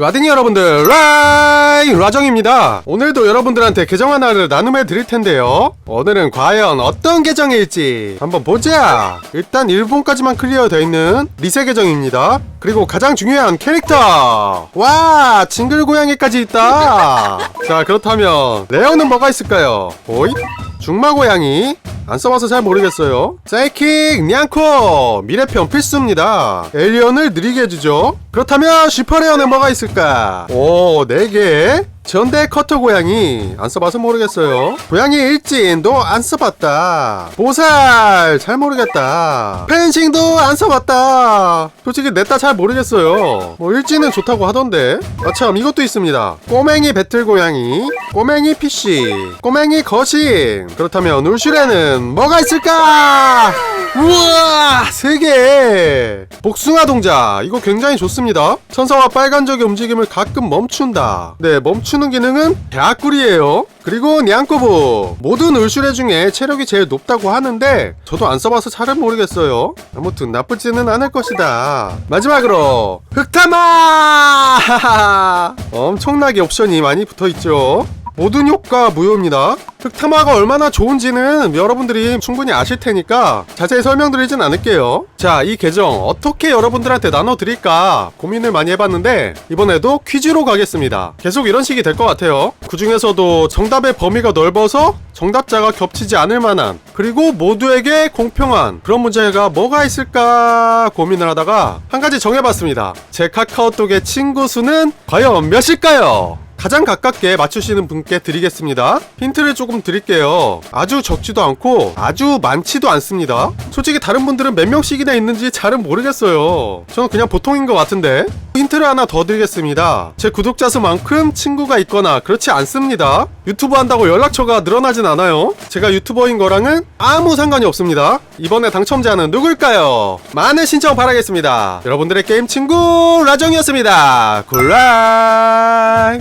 라딩이 여러분들 라이 라정입니다. 오늘도 여러분들한테 계정 하나를 나눔해 드릴 텐데요. 오늘은 과연 어떤 계정일지 한번 보자. 일단 일본까지만 클리어 되어 있는 리세 계정입니다. 그리고 가장 중요한 캐릭터. 와 징글 고양이까지 있다. 자 그렇다면 레어는 뭐가 있을까요? 오이 중마 고양이 안 써봐서 잘 모르겠어요. 사이킥, 냥코, 미래편 필수입니다. 에리언을 느리게 해주죠. 그렇다면 슈퍼레어는 뭐가 있을까? 오, 4개. 전대 커터 고양이 안 써봐서 모르겠어요. 고양이 일진도 안 써봤다. 보살 잘 모르겠다. 펜싱도 안 써봤다. 솔직히 냈다 잘 모르겠어요. 뭐 일진은 좋다고 하던데. 아참 이것도 있습니다. 꼬맹이 배틀 고양이, 꼬맹이 PC, 꼬맹이 거신. 그렇다면 울슈레는 뭐가 있을까? 우와 세 개. 복숭아 동자 이거 굉장히 좋습니다. 천사와 빨간적의 움직임을 가끔 멈춘다. 네 멈추는 기능은 개꿀이에요. 그리고 냥꼬부 모든 울슈레 중에 체력이 제일 높다고 하는데 저도 안 써봐서 잘은 모르겠어요. 아무튼 나쁘지는 않을 것이다. 마지막으로 흑타마 엄청나게 옵션이 많이 붙어있죠. 모든 효과 무효입니다. 흑타마가 얼마나 좋은지는 여러분들이 충분히 아실 테니까 자세히 설명드리진 않을게요. 자, 이 계정 어떻게 여러분들한테 나눠드릴까 고민을 많이 해봤는데 이번에도 퀴즈로 가겠습니다. 계속 이런 식이 될 것 같아요. 그 중에서도 정답의 범위가 넓어서 정답자가 겹치지 않을 만한 그리고 모두에게 공평한 그런 문제가 뭐가 있을까 고민을 하다가 한 가지 정해봤습니다. 제 카카오톡의 친구 수는 과연 몇일까요? 가장 가깝게 맞추시는 분께 드리겠습니다. 힌트를 조금 드릴게요. 아주 적지도 않고 아주 많지도 않습니다. 솔직히 다른 분들은 몇 명씩이나 있는지 잘은 모르겠어요. 저는 그냥 보통인 것 같은데. 힌트를 하나 더 드리겠습니다. 제 구독자 수만큼 친구가 있거나 그렇지 않습니다. 유튜브 한다고 연락처가 늘어나진 않아요. 제가 유튜버인 거랑은 아무 상관이 없습니다. 이번에 당첨자는 누굴까요? 많은 신청 바라겠습니다. 여러분들의 게임 친구 라정이었습니다. 굿라이!